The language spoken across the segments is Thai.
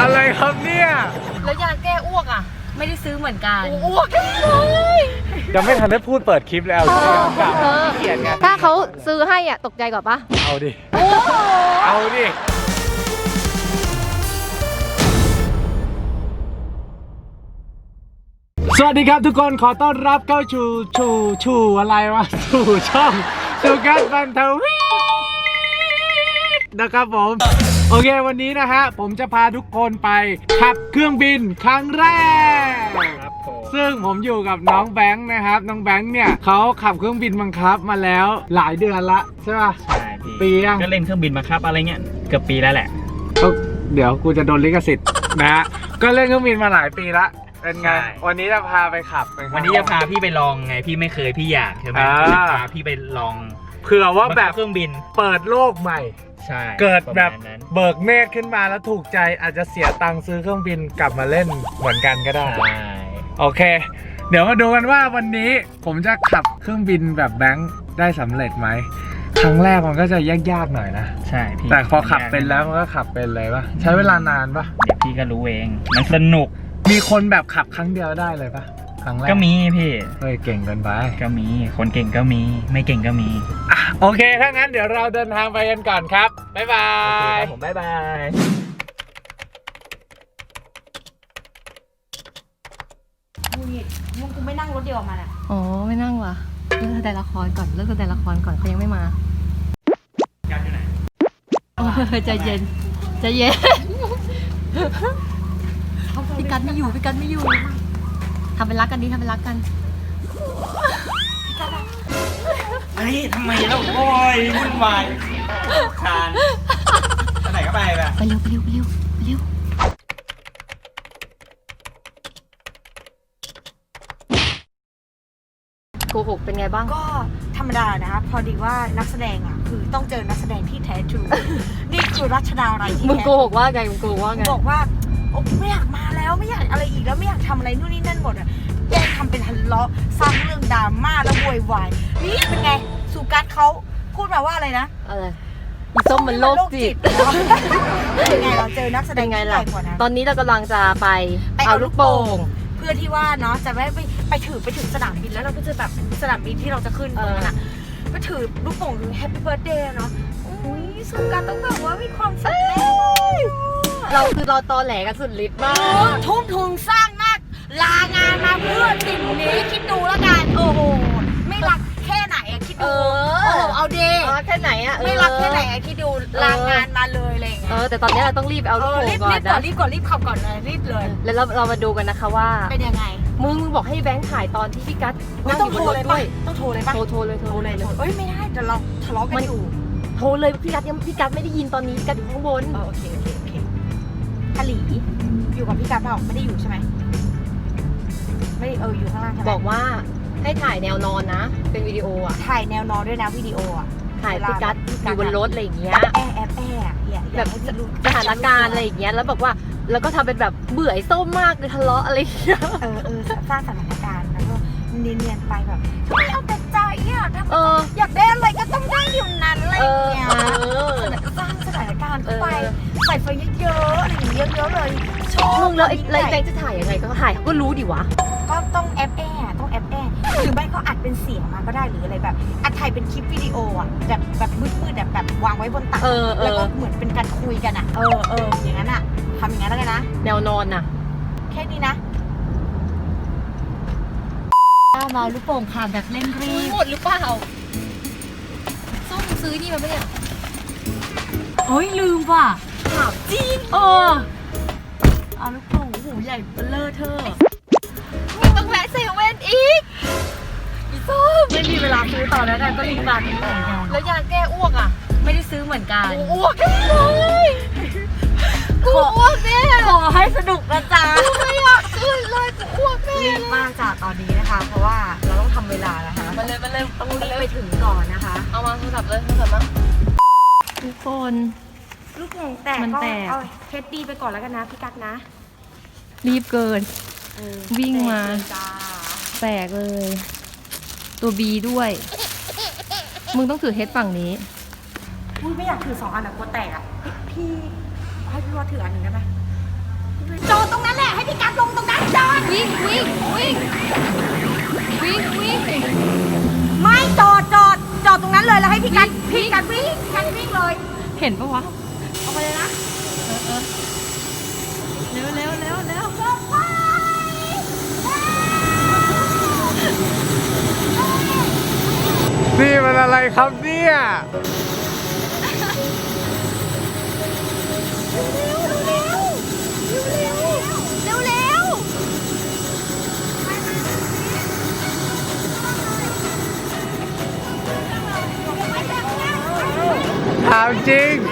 อะไรครับเนี่ย แล้วยาแก้อ้วกอะ ไม่ได้ซื้อเหมือนกัน อ้วกกันเลยยังไม่ทันได้พูดเปิดคลิปแล้วกลับเออเกลียดไงถ้าเขาซื้อให้อะตกใจกว่าปะเอาดิเอาดิ สวัสดีครับทุกคนขอต้อนรับเข้าชูชูชูอะไรวะชูช่องชูกัสบันเทวีนะครับผม โอเควันนี้นะฮะ ผมจะพาทุกคนไปขับเครื่องบินครั้งแรก ครับผม ซึ่งผมอยู่กับน้องแบงค์นะครับ น้องแบงค์เนี่ยเขาขับเครื่องบินบังคับมาแล้วหลายเดือนละใช่ป่ะ ใช่พี่ปียัง ก็เล่นเครื่องบินมาครับอะไรเงี้ยเกือบปีแล้วแหละก็เดี๋ยวกูจะโดนลิขสิทธิ์นะฮะก็เล่นเครื่องบินมาหลายปีละเป็นไง ใช่ วันนี้จะพาไปขับเป็ครั้งวันนี้จะพาพี่ไปลองไงพี่ไม่เคยพี่อยากใช่ไหมอ่า พาพี่ไปลองเผื่อว่าแบบเครื่องบิน เปิดโลกใหม่ ใช่เกิดแบบประมาณนั้น เบิกเนตรขึ้นมาแล้วถูกใจอาจจะเสียตังค์ซื้อเครื่องบินกลับมาเล่นเหมือนกันก็ได้ ใช่ โอเค เดี๋ยวมาดูกันว่าวันนี้ผมจะขับเครื่องบินแบบแบงค์ได้สำเร็จไหม ครั้งแรกมันก็จะยากๆหน่อยนะ ใช่พี่แต่พอขับเป็นแล้วมันก็ขับเป็นเลยปะใช้เวลานานปะเดี๋ยวพี่ก็รู้เอง มันสนุก มีคนแบบขับครั้งเดียวได้เลยปะ ครั้งแรกก็มีพี่ เฮ้ยเก่งเกินไป ก็มี คนเก่งก็มี ไม่เก่งก็มีอะโอเค ถ้างั้นเดี๋ยวเราเดินทางไปกันก่อนครับ บ๊ายบาโอเคย ครับผมบ๊ายบายมึงนี่มึงกูไม่นั่งรถเดียวกับมันอะ อ๋อ ไม่นั่งว่ะเลิกแสดงละครก่อนเลิกแสดงละครก่อนเขายังไม่มากันอยู่ไหนเออใจเย็นใจเย็นพี่กัดไม่อยู่พี่กัดไม่อยู่ทำเป็นรักกันดิทำเป็นรักกันเฮ้ยทำไมแล้วโอ้ยวุ่นวายคานไปไหนก็ไปแบบไปเร็วไปเร็วไปเร็วไปเร็วโกหกเป็นไงบ้าง ก็ธรรมดานะคะพอดีว่านักแสดงอะ คือต้องเจอนักแสดงที่แท้ทรูนี่คือรัชดาอะไรที่มึงแท้โกหกว่าไงมึงโกหกว่าไง บอกว่าโอ้ไม่อยากมาแล้วไม่อยากอะไรอีกแล้วไม่อยากทำอะไรนู่นนี่นั่นหมดอะ แกล้งทำเป็นทะเลาะสร้างเรื่องดราม่าแล้วโวยวายนี่เป็นไงสุกัสเขาพูดมาว่าอะไรนะอะไรอีส้มมันโรคจิตเป็นไงเราเจอนักแสดเป็นงไงที่ใหล่ะญ่กว่านะตอนนี้เรากำลังจะไปไปเอาเอาลูลูกกโป่โป่งงเพื่อที่ว่าเนาะจะไม่ไปไปถือไปถึงสนามบินแล้วเราก็จะแบบสนามบินที่เราจะขึ้นตรงนั้นอะก็ถือลูกโป่งคือแฮปปี้เบิร์ดเดย์เนาะอุ้ยสุกัสต้องแบบว่ามีความสุขแน่เราคือเราตอแหลกันสุดฤทธิ์มากทุ่มทุนสร้างมาก ลางานมาเพื่อสิ่งนี้คิดดูแล้วกันโอ้โหไม่รักแค่ไหนอะคิดเอดูอโอ้โหเอาเดย์เอาแค่ไหนอะเออไม่รักแค่ไหนอะคิดดูลางานมาเลยอะไรอย่างเอเงี้ยอแต่ตอนนี้เราต้องรีบเอาลูกเออโป่งรีบก่อรีนบก่อนะนรีบก่อนรีบขับก่อนเลยรีบเลย แล้วเราเรามาดูกันนะคะว่าเป็นยังไงมึงมึงบอกให้แบงค์ถ่ายตอนที่พี่กัสไม่นั่งต้อองยู่โทบรนรเลถยด้ปะวยต้องโทรเลยปะโทรโทรเลยโทรโทรเลยโทรเอ้ยไม่ได้เดี๋ยวเราทะเลาะกันอยู่โทรเลยพี่กัสยังพี่กัสไม่ได้ยินตอนนี้พี่กัสอยู่ข้างบนเออโอเคโอเคโอเคฮาหลีอยู่กับพี่การเปล่าไม่ได้อยู่ใช่ไหม ไม่ได้เอออยู่ข้างล่างใช่ไหมบอกว่าให้ถ่ายแนวนอนนะ เป็นวิดีโออะถ่ายแนวนอนด้วยนะวิดีโออะถ่ายพี่กัสอยู่บนรถอะไรอย่างเงี้ยแอบแอบแอบอย่าอแบย่าบให้พี่รู้สถานการณ์อะไรอย่างเงี้ยแล้วบอกว่าแล้วก็ทำเป็นแบบเบื่อไอ้ส้มมากเลยทะเลาะอะไรอย่างเงี้ยเออเออสร้างสถานการณ์แล้วก็เนียนๆไปแบบทำไมเอาแต่ใจอะทำไมเอออยากได้อะไรก็ต้องได้อยู่นั้นอะไรเออย่างอเงี้ยเออสร้างสถานการณ์เข้าไปเออใส่ไฟเยอะๆอะไรอย่างเงี้ยเยอะๆเลยชอบมึงแล้วไอ้ยิ่งแล้วใหไอ้ญ่แบงค์จะถ่ายยังไงก็ถ่ายเขาก็รู้ดิวะ ก็ต้องแอปแอร์ต้องแอปแอร์หรือไม่ก็อัดเป็นเสียงมาก็ได้หรืออะไรแบบอัดถ่ายเป็นคลิปวิดีโออะแบบแบบมืดๆแบบแบบวางไว้บนตักเออเอแล้วอก็เหมือนเป็นการคุยกันอะเออเอออย่างนั้นอะทำอย่างนั้นแล้วกันนะ แนวนอนน่ะ แค่นี้นะมาลูกโป่งผ่านแบบเร่งรีบหมดหรือเปล่าส้มซื้อนี่มาปะเนี่ยเฮ้ยลืมว่ะถามจริงเออเอาลูกโป่งหูใหญ่เบลอเธอ อีกอีส้มไม่มีเวลาซื้อต่อแล้วกันก็รีบตัดแล้วยาแก้อ้วกอะ ไม่ได้ซื้อเหมือนกันอ้วกเลยกูอ้วกเนี่ยขอให้สนุกนะจ๊ะไม่อยากขึ้นเลยกูอ้วกรีบมากจ้ะตอนนี้นะคะ เพราะว่าเราต้องทำเวลานะคะมาเลยมาเลยต้องรีบไปถึงก่อนนะคะ เอามาโทรศัพท์เลยโทรศัพท์มาทุกคน ลูกโป่งแตกมันก็แตก เอาเทสดีไปก่อนแล้วกันนะพี่กั๊กนะ รีบเกิน เออวิ่งมาแตกเลยจ้า แตกเลย ตัวบีด้วย มึงต้องถือเฮดฝั่งนี้ อุ้ยไม่อยากถือสองอันอะกลัวแตกอะพี่พี่ให้พี่ว่าถืออันหนึ่งได้ไหมจอดตรงนั้นแหละให้พี่กัดลงตรงนั้นจอดวิ่งวิ่งวิ่งวิ่งวิ่งไม่จอดจอดจอดตรงนั้นเลยแล้วให้พี่กัดพี่กัดวิ่งพี่กัดวิ่งเลย เห็นปะวะเอาไปเลยนะเร็วเร็วเร็วเร็ว นี่มันอะไรครับเนี่ยถามจริง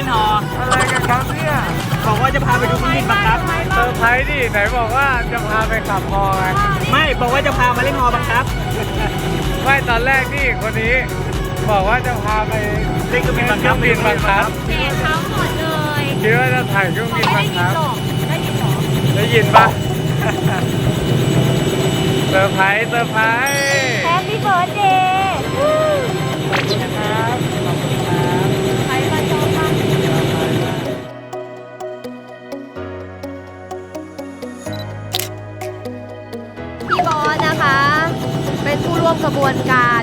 ลิ้นฮออะไรกันครับเนี่ยบอกว่าจะพาไปดูเครื่องบินบังคับ เซอร์ไพรส์ดิไหนบอกว่าจะพาไปขับฮอไงไม่บอกว่าจะพามาเล่นฮอบังคับ ไม่ตอนแรกนี่คนนี้ บอกว่าจะพาไปเล่นเครื่องบินบังคับเครื่องบินบังคับเสียเขาหมดเลยคิดว่าจะถ่ายเครื่องบินบังคับได้ยินหรอได้ยินปะเซอร์ไพรส์เซอร์ไพรส์แฮปปี้เบิร์ดเด วมกระบวนการ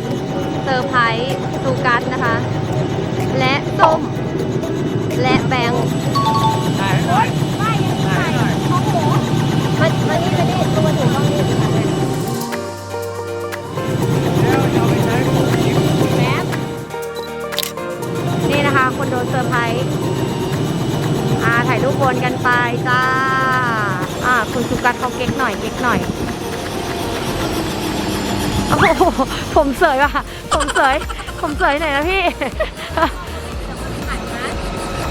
เซอร์ไพรส์ซูกัสนะคะ และส้ม และแบงค์ถ่ายหน่อยไม่ยังไม่โอ้โหมามานี่มานี่ตัวหนูต้องนี่เดี๋ยวจะเอาไปใช้ผมอีกแป๊บนี่นะคะ คนโดนเซอร์ไพรส์อ่าถ่ายรูปวนกันไปจ้า อ่า คุณสุกัสเขาเก๊กหน่อย เก๊กหน่อย โอ้โหผมเสยว่ะ ผมเสย ผมเสยหน่อยนะพี่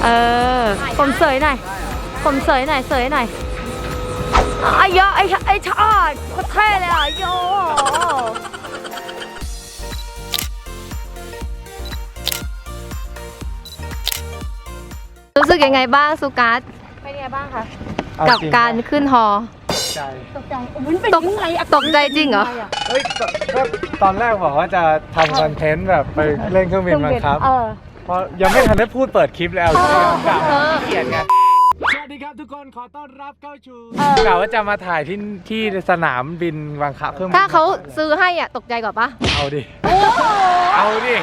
เออ ผมเสยหน่อย ผมเสยหน่อย เสยหน่อยไอ้ยะไอ้ไอ้ชาติโคตรเท่เลยอะโยรู้สึกยังไงบ้างสุกัสเป็นไงบ้างคะเอกับจงการขึ้นฮอ ใจ ตกใจโอ้ยมันเป็นตกยังไงอะตกใจจริงเหรอเฮ้ยก็ก็ตอนแรกบอกว่าจะทำคอนเทนต์แบบไปเล่นเครื่องบินบังคับ เออ เพราะยังไม่ทันได้พูดเปิดคลิปเลยเอาจริงๆกลับเออเกลียดไง สวัสดีครับทุกคนขอต้อนรับเข้าชูเออกล่าวว่าจะมาถ่ายที่ที่สนามบินบังคับเครื่องบินถ้าเขาซื้อให้อะตกใจกว่าปะเอาดิเอาดิ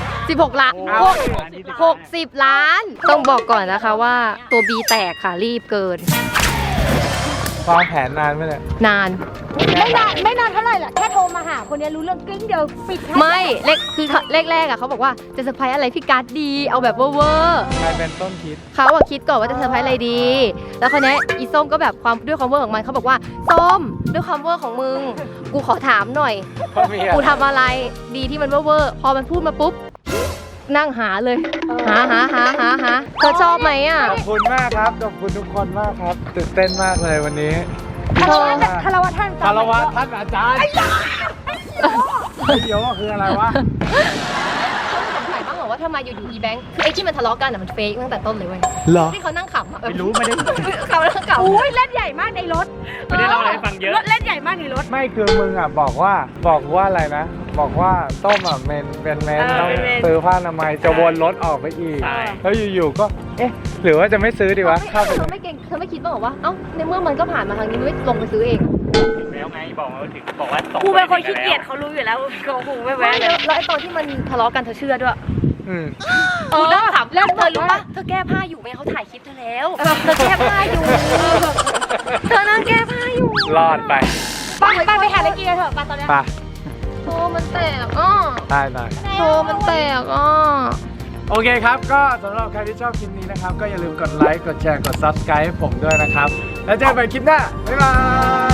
16ล้านเอาหกดิ หกสิบล้าน ต้องบอกก่อนนะคะว่าตัวบีแตกค่ะรีบเกิน วางแผนนานไหมเนี่ยนาน ไม่นานไม่นานเท่าไหร่ล่ะแค่โทรมาหาคนเนี้ยรู้เรื่องกริ้งเดียวปิดให้ไม่เล็กคือแรกๆอะเขาบอกว่าจะเซอร์ไพรส์อะไรพี่การ์ดดี เอาแบบเวอร์ใครเป็นต้นคิดๆเขาอะคิดก่อนว่าจะเซอร์ไพรส์อะไรดี แล้วคนนี้ยอีส้มก็แบบความด้วยความเวอร์ของมันเขาบอกว่าส้มด้วยความเวอร์ของมึง กูขอถามหน่อยเพราะมีอะกูทำอะไรดีที่มันเวอร์ๆพอมันพูดมาปุ๊บ นั่งหาเลย หาหาหาหาหาเธอชอบไหมอะ ขอบคุณมากครับขอบคุณทุกคนมากครับตื่นเต้นมากเลยวันนี้คารวะคารวะท่านคารวะท่านอาจารย์ไอ้เดี๋ยวคืออะไรวะสงสัยบ้างเหรอว่าทำไมอยู่ๆอีแบงค์คือไอ้ที่มันทะเลาะกันอะมันเฟกตั้งแต่ต้นเลยเว้ยเหรอที่เขานั่งขำอะไม่รู้ไม่ได้เขานั่งขำอุ้ยเล่นใหญ่มากในรถไม่ได้เล่าอะไรให้ฟังเยอะรถเล่นใหญ่มากในรถไม่คือมึงอะบอกว่าบอกว่าอะไรนะ บอกว่าต้มอะเมนเป็นเมนเออต้องเป็นเมน ซื้อผ้าอนามัยจะวนรถออกไปอีก ใช่ แล้วอยู่ๆก็เอ๊ะ หรือว่าจะไม่ซื้อดีวะเข้าไปเธอไม่เก่งเธอไม่คิดบ้างเหรอว่าเอ้าในเมื่อมันก็ผ่านมาทางนี้มันไม่ลงไปซื้อเองถึงแล้วไงบอกว่าถึงบอกว่าส่งกูเป็นคนไปขี้ถึงเกียจแล้วเขารู้อยู่แล้วเขาคงไม่ไม่แวะเลแล้วยแล้วไอ้ตอนที่มันทะเลาะกันเธอเชื่อด้วยอืมกูนั่งถามเรื่องเธอรู้ปะเธอแก้ผ้าอยู่ไหมเขาถ่ายคลิปเธอแล้วเธอแก้ผ้าอยู่เธอนั่งแก้ผ้าอยู่รอดไปไปไปไปหาอะไรกินกันเถอะไปตอนเนี้ย ไป โธ่มันแตกอ้อได้หน่อยโธ่มันแตกอ้อโอเคครับ ก็สำหรับใครที่ชอบคลิปนี้นะครับ ก็อย่าลืมกดไลค์ กดแชร์ กด subscribe ให้ผมด้วยนะครับ แล้วเจอกันใหม่คลิปหน้า บ๊ายบาย